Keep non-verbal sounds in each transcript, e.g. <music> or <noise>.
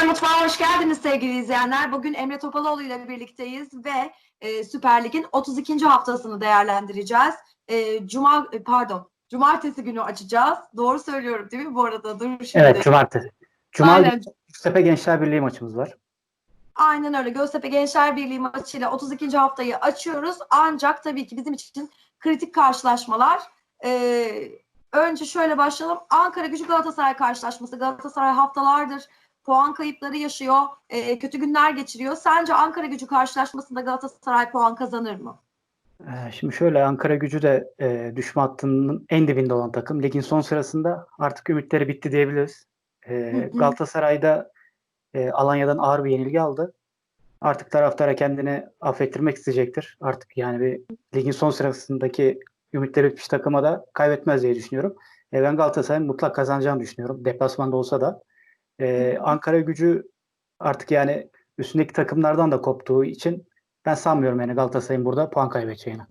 Spor Mutfağı hoş geldiniz sevgili izleyenler. Bugün Emre Topaloğlu ile birlikteyiz ve e, Süper Lig'in 32. haftasını değerlendireceğiz. E, Cuma e, pardon, Cumartesi günü açacağız. Doğru söylüyorum değil mi bu arada? Dur şimdi. Evet cumartesi. Cuma Aynen. Göztepe Gençler Birliği maçımız var. Aynen öyle. Göztepe Gençler Birliği maçıyla 32. haftayı açıyoruz. Ancak tabii ki bizim için kritik karşılaşmalar. Ee, önce şöyle başlayalım. Ankara Gücü Galatasaray karşılaşması. Galatasaray haftalardır puan kayıpları yaşıyor. Ee, kötü günler geçiriyor. Sence Ankara Gücü karşılaşmasında Galatasaray puan kazanır mı? Ee, Şimdi şöyle Ankara Gücü de e, düşme hattının en dibinde olan takım. Ligin son sırasında artık ümitleri bitti diyebiliriz. Ee, hı. Galatasaray'da e, Alanya'dan ağır bir yenilgi aldı. Artık taraftara kendini affettirmek isteyecektir. Artık yani bir ligin son sırasındaki ümitleri bitmiş takıma da kaybetmez diye düşünüyorum. E, ben Galatasaray'ın mutlak kazanacağını düşünüyorum. Deplasmanda olsa da. E, Ankara Gücü artık yani üstündeki takımlardan da koptuğu için ben sanmıyorum yani Galatasaray'ın burada puan kaybedeceğini.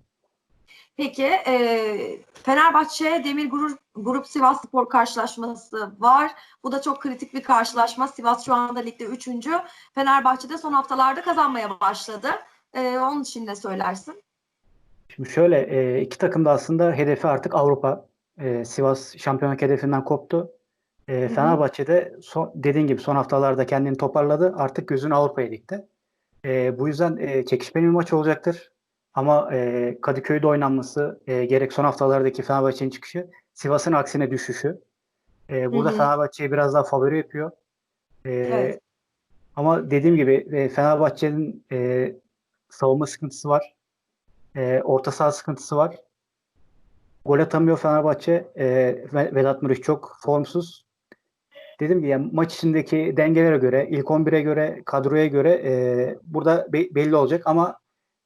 Peki e, Fenerbahçe Demir Grup, Grup Sivas Spor karşılaşması var. Bu da çok kritik bir karşılaşma. Sivas şu anda ligde 3. Fenerbahçe de son haftalarda kazanmaya başladı. E, onun için ne söylersin? Şimdi şöyle e, iki takım da aslında hedefi artık Avrupa. E, Sivas şampiyonluk hedefinden koptu. E. Fenerbahçe'de son, dediğin gibi son haftalarda kendini toparladı. Artık gözünü Avrupa'ya dikti. E, bu yüzden e, çekişmeli bir maç olacaktır. Ama e, Kadıköy'de oynanması e, gerek son haftalardaki Fenerbahçe'nin çıkışı Sivas'ın aksine düşüşü. E, burada. Fenerbahçe'yi biraz daha favori yapıyor. E, Evet. Ama dediğim gibi e, Fenerbahçe'nin e, savunma sıkıntısı var. E, orta saha sıkıntısı var. Gol atamıyor Fenerbahçe. E, Ve- Vedat Muriç çok formsuz. Dedim ki yani maç içindeki dengelere göre, ilk 11'e göre, kadroya göre e, burada be- belli olacak ama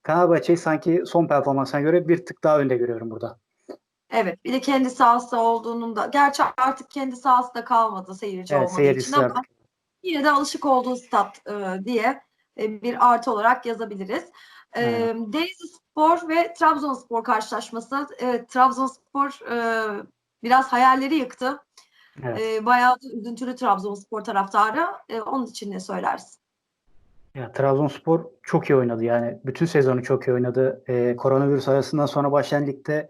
Fenerbahçe'yi sanki son performansına göre bir tık daha önde görüyorum burada. Evet. Bir de kendi sahası olduğunun da gerçi artık kendi sahası da kalmadı seyirci Evet, olmadığı için ama artık. yine de alışık olduğu stat e, diye e, bir artı olarak yazabiliriz. E, Evet. Denizli Spor ve Trabzonspor karşılaşması. E, Trabzonspor e, biraz hayalleri yıktı. Evet. E, bayağı üzüntülü Trabzonspor taraftarı. E, onun için ne söylersin? Ya Trabzonspor çok iyi oynadı yani. Bütün sezonu çok iyi oynadı. Ee, koronavirüs arasından sonra başlayan ligde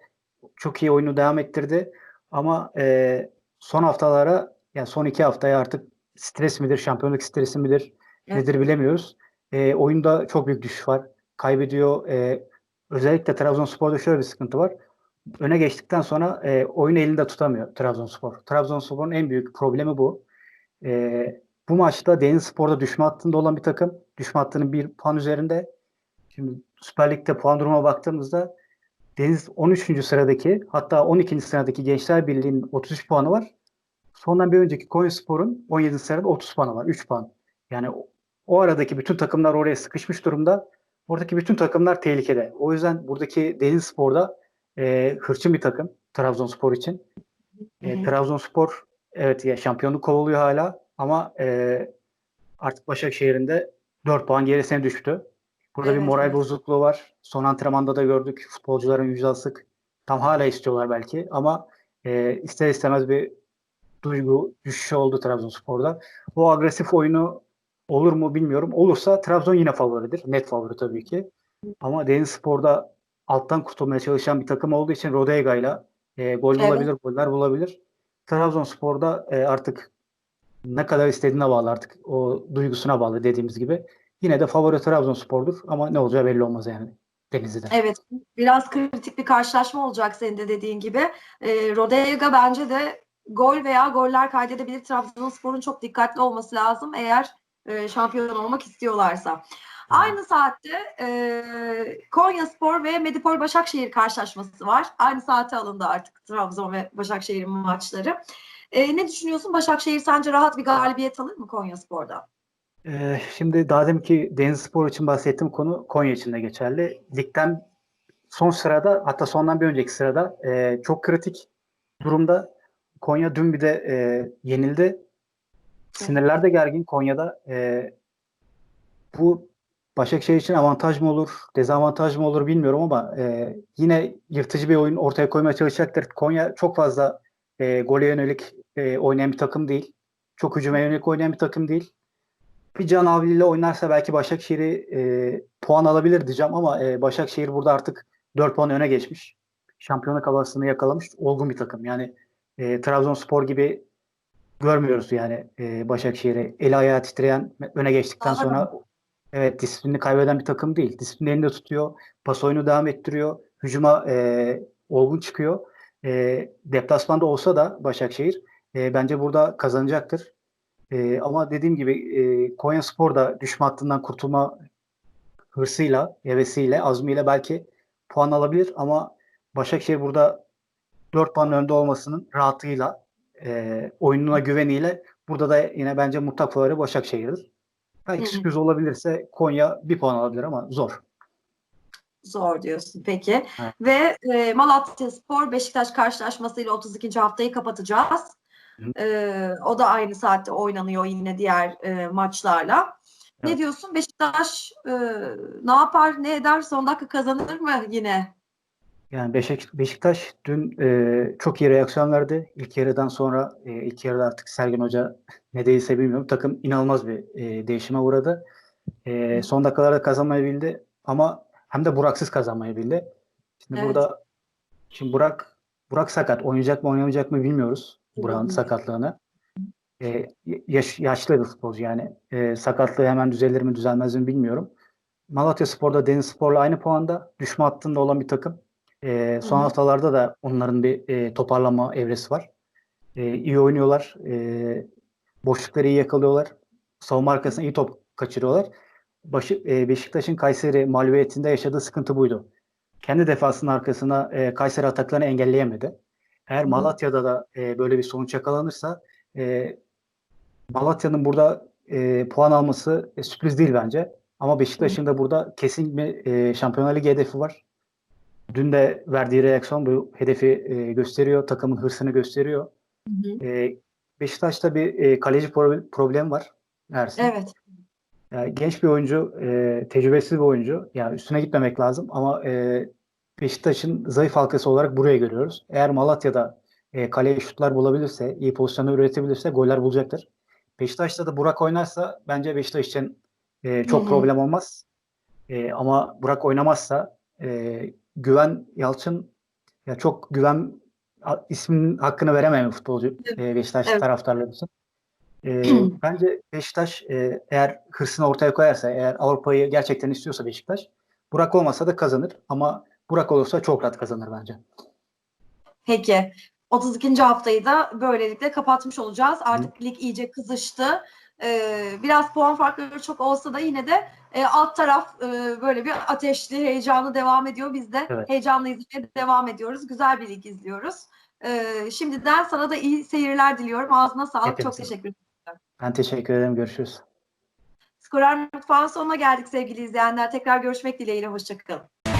çok iyi oyunu devam ettirdi. Ama e, son haftalara yani son iki haftaya artık stres midir, şampiyonluk stresi midir Evet. nedir bilemiyoruz. E, oyunda çok büyük düşüş var. Kaybediyor. E, özellikle Trabzonspor'da şöyle bir sıkıntı var. Öne geçtikten sonra e, oyunu elinde tutamıyor Trabzonspor. Trabzonspor'un en büyük problemi bu. E, bu maçta Denizlispor'da düşme hattında olan bir takım. Düşme hattının bir puan üzerinde. Şimdi Süper Lig'de puan duruma baktığımızda Deniz 13. sıradaki hatta 12. sıradaki Gençler Birliği'nin 33 puanı var. Sondan bir önceki Konyaspor'un 17. sırada 30 puanı var. 3 puan. Yani o, aradaki bütün takımlar oraya sıkışmış durumda. Oradaki bütün takımlar tehlikede. O yüzden buradaki Denizlispor'da e, hırçın bir takım Trabzonspor için. E. Trabzonspor evet ya şampiyonluk kovalıyor hala ama e, artık Başakşehir'in de 4 puan gerisine düştü. Burada bir Evet, moral evet. bozukluğu var. Son antrenmanda da gördük. Futbolcuların yüzü asık. Tam hala istiyorlar belki ama e, ister istemez bir duygu düşüşü oldu Trabzonspor'da. Bu agresif oyunu olur mu bilmiyorum. Olursa Trabzon yine favoridir. Net favori tabii ki. Ama Denizlispor'da alttan kurtulmaya çalışan bir takım olduğu için Rodega'yla e, gol Evet. bulabilir, goller bulabilir. Trabzonspor'da e, artık ne kadar istediğine bağlı artık. O duygusuna bağlı dediğimiz gibi. Yine de favori Trabzonspor'dur ama ne olacağı belli olmaz yani Denizli'de. Evet, biraz kritik bir karşılaşma olacak senin de dediğin gibi. E, Rodega bence de gol veya goller kaydedebilir. Trabzonspor'un çok dikkatli olması lazım eğer e, şampiyon olmak istiyorlarsa. Aynı saatte e, Konyaspor ve Medipol Başakşehir karşılaşması var. Aynı saate alındı artık Trabzon ve Başakşehir'in maçları. E, ne düşünüyorsun? Başakşehir sence rahat bir galibiyet alır mı Konyaspor'da? Ee, şimdi daha deminki Denizlispor için bahsettiğim konu Konya için de geçerli. Ligden son sırada hatta sondan bir önceki sırada e, çok kritik durumda. Konya dün bir de e, yenildi. Sinirler de gergin Konya'da. E, bu Başakşehir için avantaj mı olur, dezavantaj mı olur bilmiyorum ama e, yine yırtıcı bir oyun ortaya koymaya çalışacaktır. Konya çok fazla e, gole yönelik e, oynayan bir takım değil. Çok hücuma yönelik oynayan bir takım değil. bir Can Avli'yle oynarsa belki Başakşehir'i e, puan alabilir diyeceğim ama e, Başakşehir burada artık 4 puan öne geçmiş. Şampiyonluk havasını yakalamış. Olgun bir takım. Yani e, Trabzonspor gibi görmüyoruz yani e, Başakşehir'i. Eli ayağı titreyen öne geçtikten Aa, sonra evet disiplinini kaybeden bir takım değil. Disiplini elinde tutuyor. Pas oyunu devam ettiriyor. Hücuma e, olgun çıkıyor. E, deplasmanda olsa da Başakşehir e, bence burada kazanacaktır. E, ama dediğim gibi e, Konya Spor da düşme hattından kurtulma hırsıyla, hevesiyle, azmiyle belki puan alabilir ama Başakşehir burada 4 puan önde olmasının rahatıyla, e, oyununa güveniyle burada da yine bence mutlak favori Başakşehir'dir. Belki sürpriz olabilirse Konya bir puan alabilir ama zor. Zor diyorsun peki. Evet. Ve e, Malatya Spor Beşiktaş karşılaşmasıyla 32. haftayı kapatacağız. Hı. E, o da aynı saatte oynanıyor yine diğer e, maçlarla. Ne Evet. diyorsun? Beşiktaş e, ne yapar, ne eder? Son dakika kazanır mı yine? Yani Beşik, Beşiktaş dün e, çok iyi reaksiyon verdi. İlk yarıdan sonra e, ilk yarıda artık Sergen Hoca ne değilse bilmiyorum. Takım inanılmaz bir e, değişime uğradı. E, son dakikalarda kazanmayı bildi ama hem de Burak'sız kazanmayı bildi. Şimdi Evet. burada şimdi Burak Burak sakat. Oynayacak mı oynamayacak mı bilmiyoruz. Burak'ın sakatlığını. E, yaş, yaşlı bir futbolcu yani. E, sakatlığı hemen düzelir mi düzelmez mi bilmiyorum. Malatya Spor'da Deniz Spor'la aynı puanda. Düşme hattında olan bir takım. E, son Hı hı. haftalarda da onların bir e, toparlanma evresi var. E, iyi oynuyorlar. E, boşlukları iyi yakalıyorlar. Savunma arkasına iyi top kaçırıyorlar. Başı, e, Beşiktaş'ın Kayseri mağlubiyetinde yaşadığı sıkıntı buydu. Kendi defasının arkasına e, Kayseri ataklarını engelleyemedi. Eğer. Malatya'da da e, böyle bir sonuç yakalanırsa e, Malatya'nın burada e, puan alması e, sürpriz değil bence. Ama Beşiktaş'ın da burada kesin bir e, Şampiyonlar Ligi hedefi var. Dün de verdiği reaksiyon bu hedefi e, gösteriyor. Takımın hırsını gösteriyor. Hı hı. E, Beşiktaş'ta bir e, kaleci pro- problemi var. Ersin. Evet. Yani genç bir oyuncu, e, tecrübesiz bir oyuncu. Yani üstüne gitmemek lazım ama e, Beşiktaş'ın zayıf halkası olarak buraya görüyoruz. Eğer Malatya'da e, kaleye şutlar bulabilirse, iyi pozisyonlar üretebilirse goller bulacaktır. Beşiktaş'ta da Burak oynarsa bence Beşiktaş için e, çok Hı hı. problem olmaz. E, ama Burak oynamazsa e, Güven Yalçın ya çok güven isminin hakkını veremeyen futbolcu e, Beşiktaş Evet. taraftarları için. E, <clears throat> bence Beşiktaş e, eğer hırsını ortaya koyarsa, eğer Avrupa'yı gerçekten istiyorsa Beşiktaş, Burak olmasa da kazanır. Ama Burak olursa çok rahat kazanır bence. Peki. 32. haftayı da böylelikle kapatmış olacağız. Artık lig iyice kızıştı. Ee, biraz puan farkları çok olsa da yine de e, alt taraf e, böyle bir ateşli, heyecanlı devam ediyor. Biz de Evet. heyecanla izlemeye devam ediyoruz. Güzel bir lig izliyoruz. Ee, şimdiden sana da iyi seyirler diliyorum. Ağzına sağlık. Çok Hepinize. teşekkür ederim. Ben teşekkür ederim. Görüşürüz. Skorer Mutfağı'nın sonuna geldik sevgili izleyenler. Tekrar görüşmek dileğiyle. Hoşçakalın.